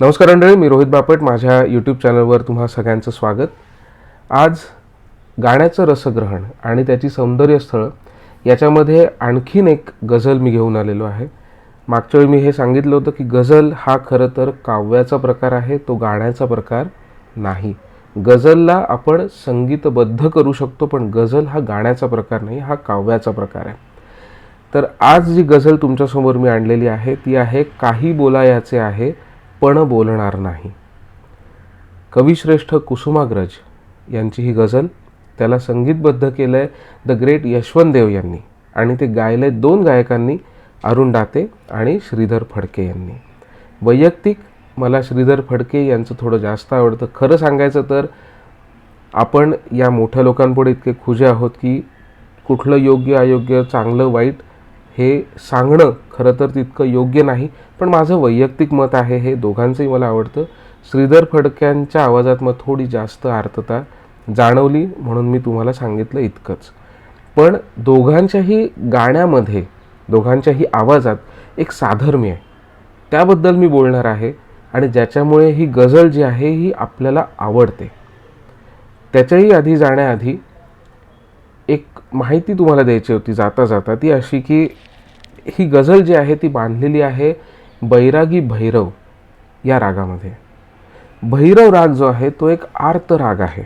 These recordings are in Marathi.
नमस्कार मंडळी मी रोहित बापट. माझ्या यूट्यूब चॅनलवर तुम्हा सगळ्यांचं स्वागत. आज गाण्याचं रसग्रहण आणि त्याची सौंदर्यस्थळं याच्यामध्ये आणखीन एक गझल मी घेऊन आलेलो आहे. मागच्या वेळी मी हे सांगितलं होतं की गझल हा खरं तर काव्याचा प्रकार आहे तो गाण्याचा प्रकार नाही. गझलला आपण संगीतबद्ध करू शकतो पण गझल हा गाण्याचा प्रकार नाही हा काव्याचा प्रकार आहे. तर आज जी गझल तुमच्यासमोर मी आणलेली आहे ती आहे काही बोलायाचे आहे पण बोलणार नाही. कविश्रेष्ठ कुसुमाग्रज यांची ही गझल त्याला संगीतबद्ध केलं आहे द ग्रेट यशवंत देव यांनी आणि ते गायले दोन गायकांनी अरुण डाते आणि श्रीधर फडके यांनी. वैयक्तिक मला श्रीधर फडके यांचं थोडं जास्त आवडतं. खरं सांगायचं तर आपण या मोठ्या लोकांपुढे इतके खुजे आहोत की कुठलं योग्य अयोग्य चांगलं वाईट हे सांगणं खरं तर तितकं योग्य नाही पण माझं वैयक्तिक मत आहे हे दोघांचंही मला आवडतं. श्रीधर फडक्यांच्या आवाजात मग थोडी जास्त आर्तता जाणवली म्हणून मी तुम्हाला सांगितलं इतकंच. पण दोघांच्याही गाण्यामध्ये दोघांच्याही आवाजात एक साधर्म्य आहे. त्याबद्दल मी बोलणार आहे आणि ज्याच्यामुळे ही गझल जी आहे ही आपल्याला आवडते. त्याच्याही आधी जाण्याआधी एक माहिती तुम्हाला द्यायची होती जाता जाता ती अशी की ही गझल जी आहे ती बांधलेली आहे बैरागी भैरव या रागामध्ये. भैरव राग जो आहे तो एक आर्त राग आहे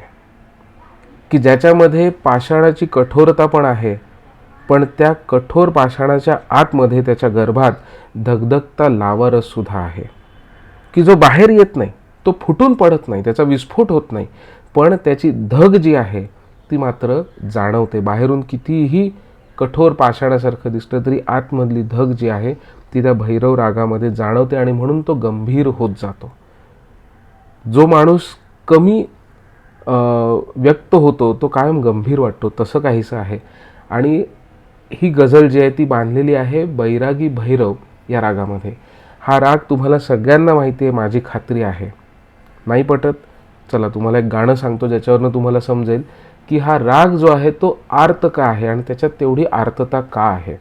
की ज्याच्यामध्ये पाषाणाची कठोरता पण आहे पण त्या कठोर पाषाणाच्या आतमध्ये त्याच्या गर्भात धगधगता लावारससुद्धा आहे. की जो बाहेर येत नाही तो फुटून पडत नाही त्याचा विस्फोट होत नाही पण त्याची धग जी आहे ती मात्र जाणवते. बाहेरून कितीही कठोर पाषाणासारखं दिसतं तरी आतमधली धग जी आहे ती त्या भैरव रागामध्ये जाणवते आणि म्हणून तो गंभीर होत जातो. जो माणूस कमी व्यक्त होतो तो कायम गंभीर वाटतो तसं काहीसं आहे. आणि ही गझल जी आहे ती बांधलेली आहे बैरागी भैरव या रागामध्ये. हा राग तुम्हाला सगळ्यांना माहिती आहे माझी खात्री आहे. नाही पटत? चला तुम्हाला एक गाणं सांगतो ज्याच्यावरनं तुम्हाला समजेल. की हा राग जो आहे तो आर्त का आहे आणि त्याच्यात तेवढी आर्तता का आहे?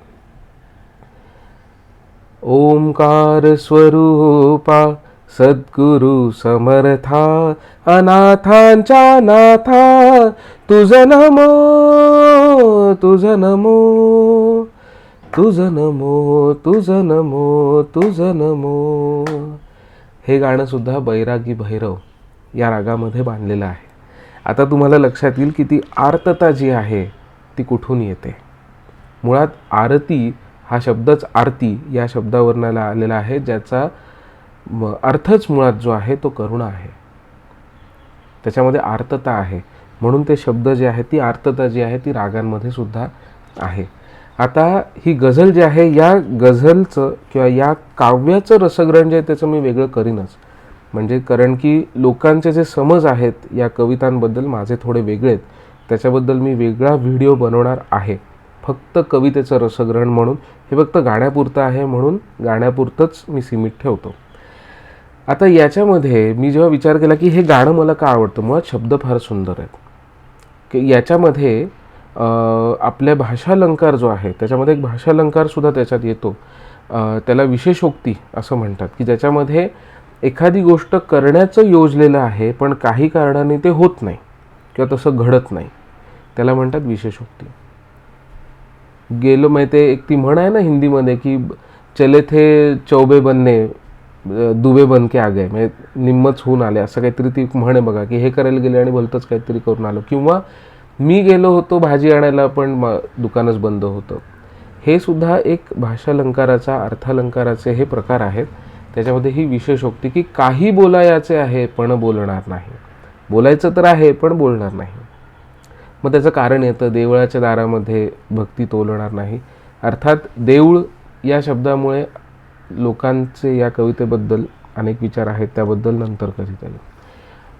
ओंकार स्वरूपा सद्गुरु समर्था अनाथांच्या नाथा तुझ नमो तुझ नमो तुझ नमो तुझ नमो तुझ नमो. हे गाणं सुद्धा बैरागी भैरव या रागामध्ये बांधलेलं आहे. आता तुम्हाला लक्षात येईल की ती आर्तता जी आहे ती कुठून येते? मुळात आरती हा शब्दच आरती या शब्दावरून आलेला आहे ज्याचा अर्थच मुळात जो आहे तो करुणा आहे. त्याच्यामध्ये आर्तता आहे. म्हणून ते शब्द जे आहे ती आर्तता जी आहे ती रागांमध्ये सुद्धा आहे. आता ही गझल जी आहे या गझलचं किंवा या काव्याचं रसग्रहण जे आहे त्याचं मी वेगळं करीनच. म्हणजे कारण की लोकांचे जे समज आहेत या कवितांबद्दल माझे थोडे वेगळे आहेत. त्याच्याबद्दल मी वेगळा व्हिडिओ बनवणार आहे. फक्त कवितेचं रसग्रहण म्हणून. हे फक्त गाण्यापुरतं आहे म्हणून गाण्यापुरतंच मी सीमित ठेवतो. आता याच्यामध्ये मी जेव्हा विचार केला की हे गाणं मला का आवडतं मुळात शब्द फार सुंदर आहेत. की याच्यामध्ये आपल्या भाषालंकार जो आहे त्याच्यामध्ये एक भाषालंकारसुद्धा त्याच्यात येतो. त्याला विशेषोक्ती असं म्हणतात. की ज्याच्यामध्ये एखादी गोष्ट करण्याचं योजलेलं आहे पण काही कारणाने ते होत नाही किंवा तसं घडत नाही. त्याला म्हणतात विशेषोक्ती गेलो माहिती एक ती म्हण आहे ना हिंदीमध्ये की चले थे चौबे बनने दुबे बन के आ गए म्हणजे निम्मच होऊन आले असं काहीतरी ती म्हण आहे बघा की हे करायला गेले आणि भलतंच काहीतरी करून आलो. किंवा मी गेलो होतो भाजी आणायला पण म- दुकानच बंद होतं. हे सुद्धा एक भाषालंकाराचा अर्थालंकाराचे हे प्रकार आहेत. त्याच्यामध्ये ही विशेषोक्ती की काही बोलायचे आहे पण बोलणार नाही. बोलायचं तर आहे पण बोलणार नाही. मग त्याचं कारण येतं देवळाच्या दारामध्ये भक्ती तोलणार नाही. अर्थात देऊळ या शब्दामुळे लोकांचे या कवितेबद्दल अनेक विचार आहेत त्याबद्दल नंतर कधीतरी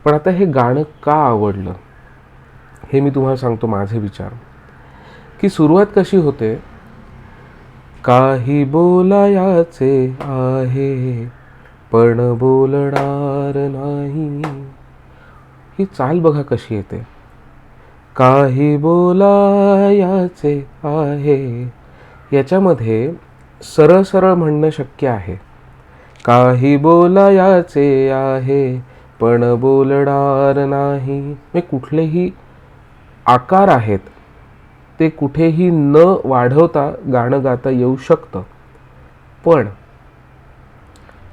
पण आता हे गाणं का आवडलं? हे मी तुम्हाला सांगतो माझे विचार. की सुरुवात कशी होते? काही बोलायाचे आहे पण बोलणार नाही. ही चाल बघा कशी येते. काही बोलायाचे आहे. याच्यामध्ये सरळ सरळ म्हणणं शक्य आहे. काही बोलायाचे आहे पण बोलणार नाही. म्हणजे कुठलेही आकार आहेत ते कुठेही न वाढवता गाणं गाता येऊ शकतं. पण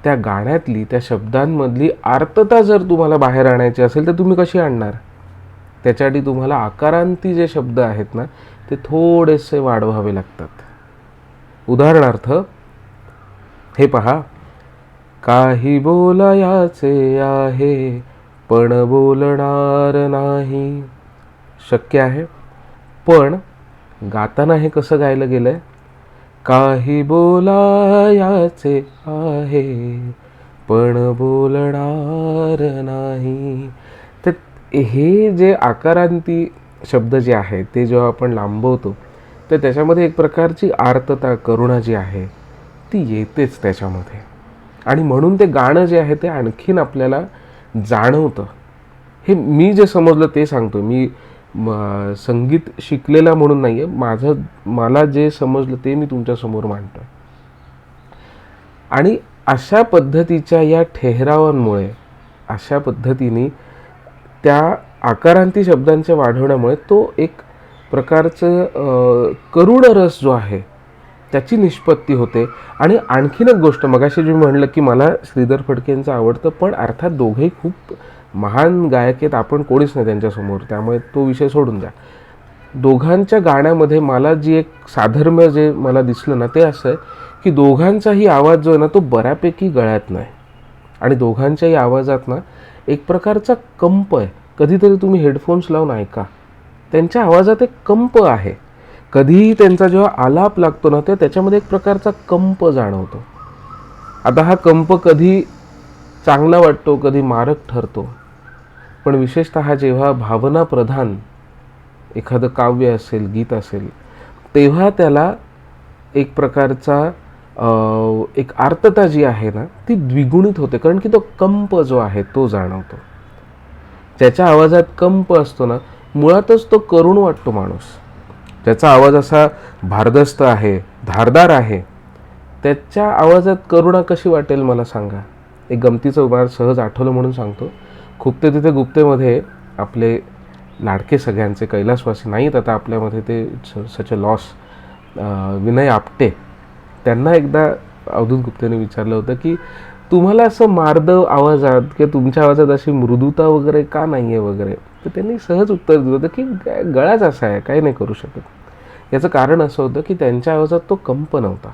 त्या गाण्यातली त्या शब्दांमधली आर्तता जर तुम्हाला बाहेर आणायची असेल तर तुम्ही कशी आणणार? त्याच्यासाठी तुम्हाला आकारांती जे शब्द आहेत ना ते थोडेसे वाढवावे लागतात. उदाहरणार्थ हे पहा काही बोलायाचे आहे पण बोलणार नाही. शक्य आहे. पण गाताना हे कसं गायलं गेलंय? काही बोलायाचे आहे पण बोलणार नाही. तर हे जे आकारांती शब्द जे आहेत ते जेव्हा आपण लांबवतो तर त्याच्यामध्ये एक प्रकारची आर्तता करुणा जी आहे ती येतेच त्याच्यामध्ये. आणि म्हणून ते गाणं जे आहे ते आणखीन आपल्याला जाणवतं. हे मी जे समजलं ते सांगतो मी म- संगीत शिकलेला म्हणून नाही आहे माझं मला जे समजलं ते मी तुमच्यासमोर मांडतो आणि अशा पद्धतीच्या या ठेहरावांमुळे अशा पद्धतीने त्या आकारांती शब्दांच्या वाढवण्यामुळे तो एक प्रकारचं करुण रस जो आहे त्याची निष्पत्ती होते. आणि आणखीन एक गोष्ट मगाशी जे म्हणलं की मला श्रीधर फडकेंचं आवडतं पण अर्थात दोघेही खूप महान गायक आहेत आपण कोणीच नाही त्यांच्यासमोर त्यामुळे तो विषय सोडून द्या. दोघांच्या गाण्यामध्ये मला जी एक साधर्म्य जे मला दिसलं ना ते असं आहे की दोघांचाही आवाज जो आहे ना तो बऱ्यापैकी गळ्यात नाही. आणि दोघांच्याही आवाजात ना एक प्रकारचा कंप आहे. कधीतरी तुम्ही हेडफोन्स लावून ऐका. त्यांच्या आवाजात एक कंप आहे. कधीही त्यांचा जेव्हा आलाप लागतो ना तेव्हा त्याच्यामध्ये एक प्रकारचा कंप जाणवतो. आता हा कंप कधी चांगला वाटतो कधी मारक ठरतो. पण विशेषतः जेव्हा भावनाप्रधान एखादं काव्य असेल गीत असेल तेव्हा त्याला एक प्रकारचा एक आर्तता जी आहे ना ती द्विगुणित होते. कारण की तो कंप जो आहे तो जाणवतो. ज्याच्या आवाजात कंप असतो ना मुळातच तो करुण वाटतो माणूस. ज्याचा आवाज असा भारदस्त आहे धारदार आहे त्याच्या आवाजात करुणा कशी वाटेल मला सांगा. एक गमतीचं उभार सहज आठवलं म्हणून सांगतो. खुपते तिथे गुप्तेमध्ये आपले लाडके सगळ्यांचे कैलासवासी नाहीत. आता आपल्यामध्ये ते such a loss Vinay Apte त्यांना एकदा अवधूत गुप्तेने विचारलं होतं की तुम्हाला असं मार्दव आवाजात किंवा तुमच्या आवाजात अशी मृदुता वगैरे का नाही आहे वगैरे? तर त्यांनी सहज उत्तर दिलं होतं की ग- गळाच असा आहे काही नाही करू शकत. याचं कारण असं होतं की त्यांच्या आवाजात तो कंप नव्हता.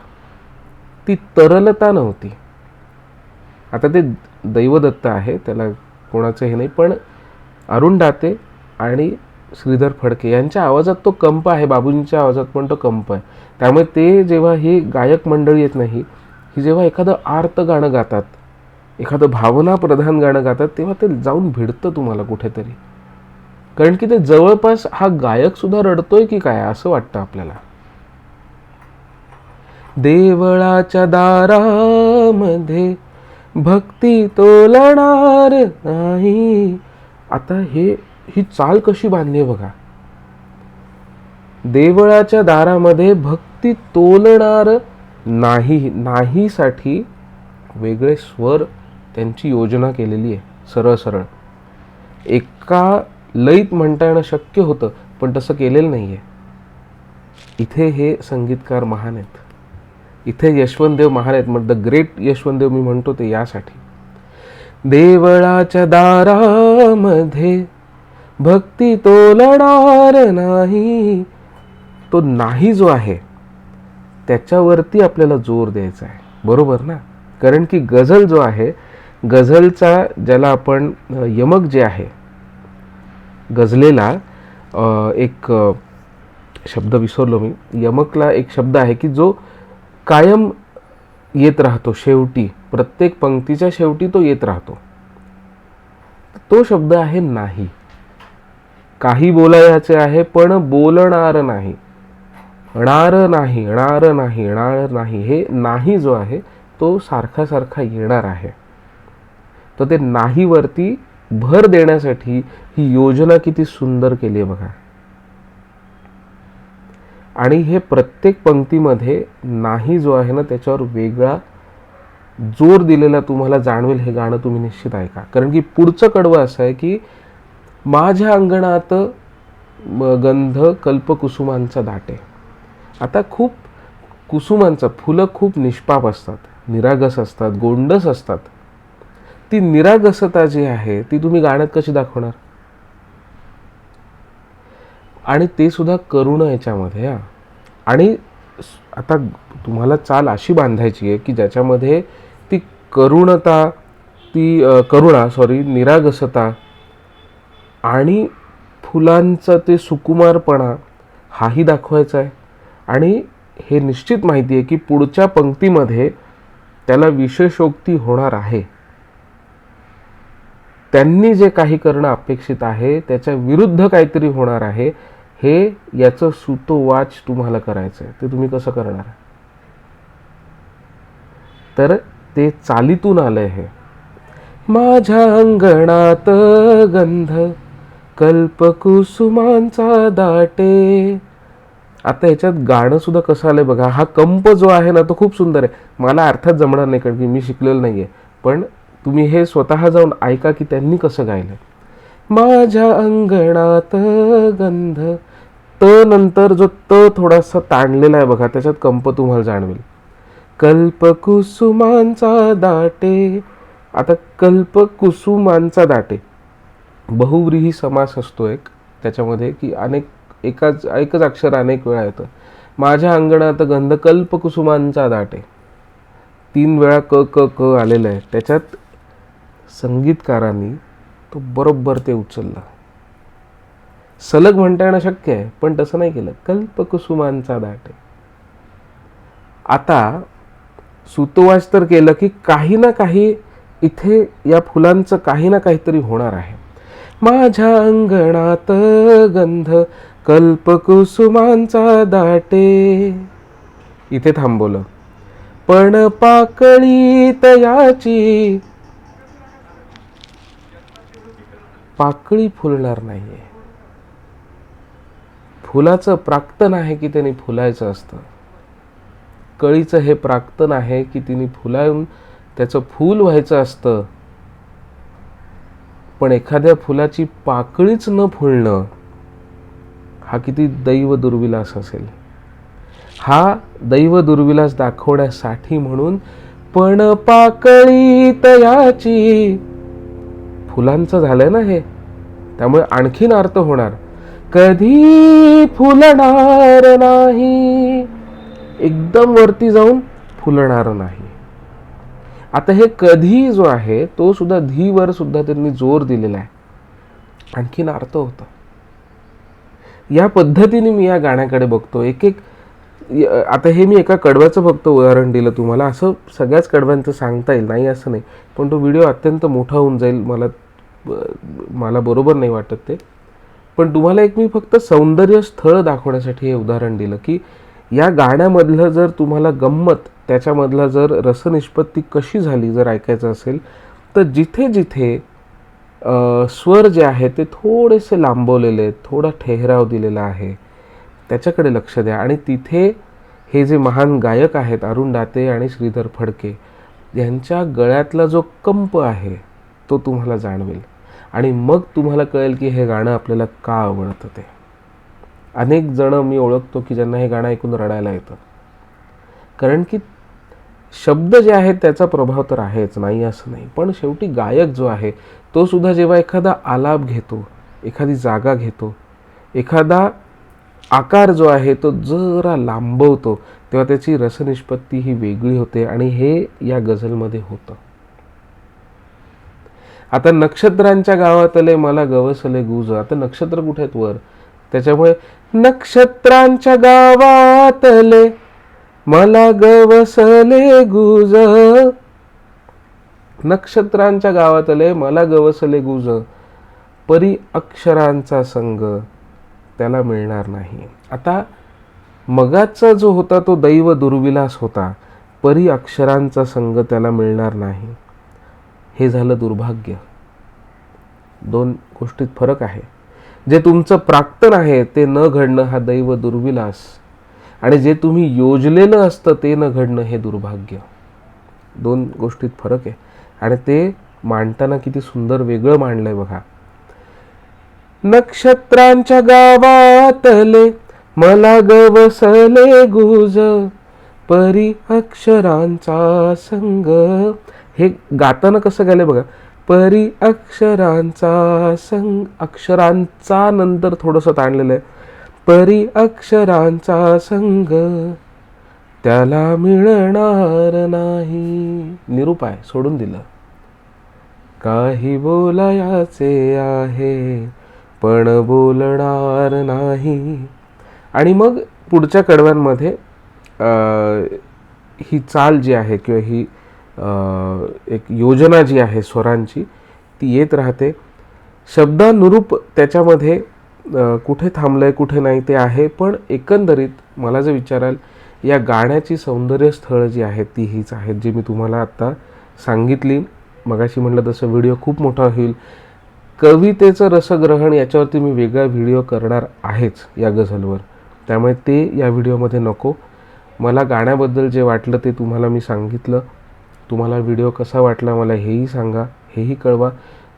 ती तरलता नव्हती. आता ते दैवदत्त आहे त्याला कोणाचं हे नाही पण अरुण दाते आणि श्रीधर फडके यांच्या आवाजात तो कंप आहे बाबूंच्या आवाजात पण तो कंप आहे. त्यामुळे ते जेव्हा ही गायक मंडळी येत नाही ही जेव्हा एखादं आर्त गाणं गातात एखादं भावनाप्रधान गाणं गातात तेव्हा ते जाऊन भिडतं तुम्हाला कुठेतरी. कारण की ते जवळपास हा गायक सुद्धा रडतोय की काय असं वाटतं आपल्याला. देवळाच्या दारामध्ये भक्ती तोलणार नाही. आता हे ही चाल कशी बांधली आहे बघा. देवळाच्या दारामध्ये भक्ती तोलणार नाही नाहीसाठी वेगळे स्वर त्यांची योजना केलेली आहे सरळ सरळ. एका लयीत म्हणता येणं शक्य होतं पण तसं केलेलं नाही आहे इथे हे संगीतकार महान आहेत. इथे यशवंतदेव महान आहेत. मग द ग्रेट यशवंतदेव मी म्हणतो ते यासाठी. देवळाच्या दारामध्ये भक्ती तोलणार नाही. तो नाही जो आहे त्याच्यावरती आपल्याला जोर द्यायचा आहे. बरोबर ना? कारण की गझल जो आहे गझलचा ज्याला आपण यमक जे आहे गझलेला एक शब्द विसरलो मी. यमकला एक शब्द आहे की जो कायम येत राहतो शेवटी. प्रत्येक पंक्तीच्या शेवटी तो येत राहतो. तो शब्द आहे नाही. काही बोलायचे आहे पण बोलणार नाही. णार नाही णार नाही णार नाही. हे नाही जो आहे तो सारखा सारखा येणार आहे. तर ते नाहीवरती भर देण्यासाठी ही योजना किती सुंदर केली आहे बघा. आणि हे प्रत्येक पंक्तीमध्ये नाही जो आहे ना त्याच्यावर वेगळा जोर दिलेला तुम्हाला जाणवेल हे गाणं तुम्ही निश्चित ऐका. कारण की पुढचं कडवं असं आहे की माझ्या अंगणात गंध कल्पकुसुमांचा दाटे. आता खूप कुसुमांचं फुलं खूप निष्पाप असतात निरागस असतात गोंडस असतात. ती निरागसता जी आहे ती तुम्ही गाण्यात कशी दाखवणार? आणि ते सुद्धा करुण याच्यामध्ये हां. आणि आता तुम्हाला चाल अशी बांधायची आहे की ज्याच्यामध्ये ती करुणता ती करुणा सॉरी निरागसता आणि फुलांचा ते सुकुमारपणा हाही दाखवायचा आहे. आणि हे निश्चित माहिती आहे की पुढच्या पंक्तीमध्ये त्याला विशेषोक्ती होणार आहे. त्यांनी जे काही करणं अपेक्षित आहे त्याच्या विरुद्ध काहीतरी होणार आहे हे याचं सुतोवाच तुम्हाला करायचं आहे ते तुम्ही कसं करणार? तर ते चालीतून आलंय हे. माझ्या अंगणात गंध कल्पकुसुमांचा दाटे. आता याच्यात गाणं सुद्धा कसं आलंय बघा. हा कंप जो आहे ना तो खूप सुंदर आहे. मला अर्थात जमणार नाही कारण की मी शिकलेलं नाहीये. पण तुम्ही हे स्वतः जाऊन ऐका की त्यांनी कसं गायलं माझ्या अंगणात गंध. त नंतर जो त थोडासा ताणलेला आहे बघा त्याच्यात कंप तुम्हाला जाणवेल. कल्पकुसुमांचा दाटे. आता कल्पकुसुमांचा दाटे. बहुव्रीही समास असतो एक त्याच्यामध्ये की अनेक एकाच एकच अक्षर अनेक वेळा येतं. माझ्या अंगणात गंध कल्पकुसुमांचा दाटे. तीन वेळा क क क आलेलं आहे. त्याच्यात संगीतकारांनी तो बरोबर ते उचलला. सलग म्हणता येणं शक्य आहे पण तसं नाही केलं. कल्पकुसुमांचा दाटे आता सुतोवाच तर केलं की काही ना काही इथे या फुलांचं काही ना काहीतरी होणार आहे. माझ्या अंगणात गंध कल्पकुसुमांचा दाटे इथे थांबवलं. पण पाकळी तयाची पाकळी फुलणार नाहीये. फुलाचं प्राक्तन आहे की त्यांनी फुलायचं असतं? कळीचं हे प्राक्तन आहे की तिने फुलावून त्याचं फूल व्हायचं असतं? पण एखाद्या फुलाची पाकळीच न फुलणं हा किती दैव दुर्विलास असेल. हा दैव दुर्विलास दाखवण्यासाठी म्हणून पण पाकळी तयाची फुलांचं झालं ना हे त्यामुळे आणखीन अर्थ होणार. कधी फुलणार नाही. एकदम वरती जाऊन फुलणार नाही. आता हे कधी जो आहे तो सुद्धा धीवर सुद्धा त्यांनी जोर दिलेला आहे. आणखीन अर्थ होता. या पद्धतीने मी या गाण्याकडे बघतो. एक एक आता हे मी एका कडव्याचं फक्त उदाहरण दिलं तुम्हाला. असं सगळ्याच कडव्यांचं सांगता येईल नाही असं नाही. पण तो व्हिडिओ अत्यंत मोठा होऊन जाईल मला मला बरोबर नाही वाटत ते. पण तुम्हाला एक मी फक्त सौंदर्य स्थळ दाखवण्यासाठी हे उदाहरण दिलं की या गाण्यामधलं जर तुम्हाला गंमत त्याच्यामधला जर रसनिष्पत्ती कशी झाली जर ऐकायचं असेल तर जिथे जिथे स्वर जे आहे ते थोडेसे लांबवलेले आहेत थोडा ठेहराव दिलेला आहे. त्याच्याकडे लक्ष द्या. आणि तिथे हे जे महान गायक आहेत अरुण दाते आणि श्रीधर फडके यांच्या गळ्यातला जो कंप आहे तो तुम्हाला जाणवेल. आणि मग तुम्हाला कळेल की हे गाणं आपल्याला का आवडतं ते. अनेक जण मी ओळखतो की ज्यांना हे गाणं ऐकून रडायला येतं. कारण की शब्द जे आहेत त्याचा प्रभाव तर आहेच नाही असं नाही. पण शेवटी गायक जो आहे तो सुद्धा जेव्हा एखादा आलाप घेतो एखादी जागा घेतो एखादा आकार जो आहे तो जरा लांबवतो तेव्हा त्याची रसनिष्पत्ती ही वेगळी होते आणि हे या गझलमध्ये होतं. आता नक्षत्रांच्या गावातले मला गवसले गुज आता नक्षत्र कुठे आहेत वर? त्याच्यामुळे नक्षत्रांच्या गावातले मला गवसले गुज. नक्षत्रांच्या गावातले मला गवसले गुज. परी अक्षरांचा संग. त्याला मिळणार नाही. आता मगाचा जो होता तो दैव दुर्विलास होता परी अक्षरांचा संग त्याला मिळणार नाही. हे झालं दुर्भाग्य. दोन गोष्टीत फरक आहे. जे तुमचं प्राक्तन आहे ते न घडणं हा दैव दुर्विलास. आणि जे तुम्ही योजलेलं असतं ते न घडणं हे दुर्भाग्य. दोन गोष्टीत फरक आहे. आणि ते मांडताना किती सुंदर वेगळं मांडलं आहे बघा. नक्षत्रांच्या गावातले मला गवसले गुज. परी अक्षरांचा संग. हे गाताना कसं गेलं बघा. परी अक्षरांचा संग. अक्षरांचा नंतर थोडंसं ताणलेलं आहे. परी अक्षरांचा संग. त्याला मिळणार नाही. निरूप आहे सोडून दिलं. काही बोलायाचे आहे. पण बोलणार नाही. आणि मग पुढच्या कडव्यांमध्ये ही चाल जी आहे किंवा ही एक योजना जी आहे स्वरांची ती येत राहते. शब्दानुरूप त्याच्यामध्ये कुठे थांबलं आहे कुठे नाही ते आहे पण एकंदरीत मला जर विचाराल या गाण्याची सौंदर्य स्थळं जी आहेत ती हीच आहेत जी मी तुम्हाला आत्ता सांगितली. मगाशी म्हटलं तसं व्हिडिओ खूप मोठा होईल. कवितेचं रसग्रहण याच्यावरती मी वेगळा व्हिडिओ करणार आहेच या गझलवर. त्यामुळे ते या व्हिडिओमध्ये नको. मला गाण्याबद्दल जे वाटलं ते तुम्हाला मी सांगितलं. तुम्हाला व्हिडिओ कसा वाटला मला हेही सांगा हेही कळवा.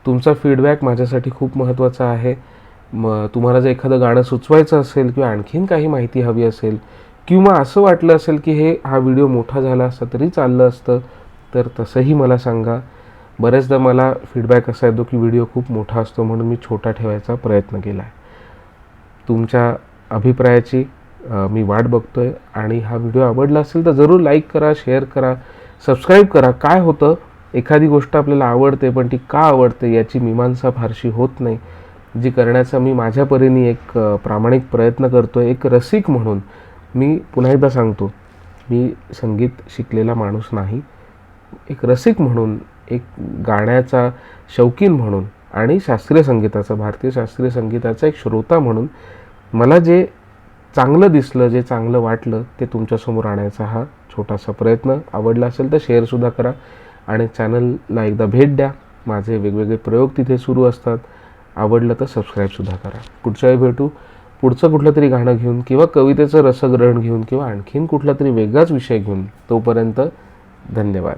तुमचा फीडबॅक माझ्यासाठी खूप महत्त्वाचा आहे. मग तुम्हाला जर एखादं गाणं सुचवायचं असेल किंवा आणखीन काही माहिती हवी असेल किंवा असं वाटलं असेल की हे हा व्हिडिओ मोठा झाला असता तरी चाललं असतं तर तसंही मला सांगा. बरेचदा मला फीडबॅक असा येतो की व्हिडिओ खूप मोठा असतो म्हणून मी छोटा ठेवायचा प्रयत्न केला आहे तुमच्या अभिप्रायाची मी वाट बघतो आहे आणि हा व्हिडिओ आवडला असेल तर जरूर लाईक करा शेअर करा सबस्क्राईब करा. काय होतं? एखादी गोष्ट आपल्याला आवडते पण ती का आवडते याची मीमांसा फारशी होत नाही. जी करण्याचा मी माझ्या परीने एक प्रामाणिक प्रयत्न करतो आहे एक रसिक म्हणून. मी पुन्हा एकदा सांगतो मी संगीत शिकलेला माणूस नाही. एक रसिक म्हणून एक गाण्याचा शौकीन म्हणून आणि शास्त्रीय संगीताचा भारतीय शास्त्रीय संगीताचा एक श्रोता म्हणून मला जे चांगलं दिसलं जे चांगलं वाटलं ते तुमच्यासमोर आणायचा हा छोटासा प्रयत्न. आवडला असेल तर शेअरसुद्धा करा आणि चॅनलला एकदा भेट द्या. माझे वेगवेगळे प्रयोग तिथे सुरू असतात. आवडलं तर सबस्क्राईबसुद्धा करा. पुढच्याही वेळी भेटू. पुढचं कुठलं तरी गाणं घेऊन किंवा कवितेचं रसग्रहण घेऊन किंवा आणखीन कुठला तरी वेगळाच विषय घेऊन तोपर्यंत धन्यवाद.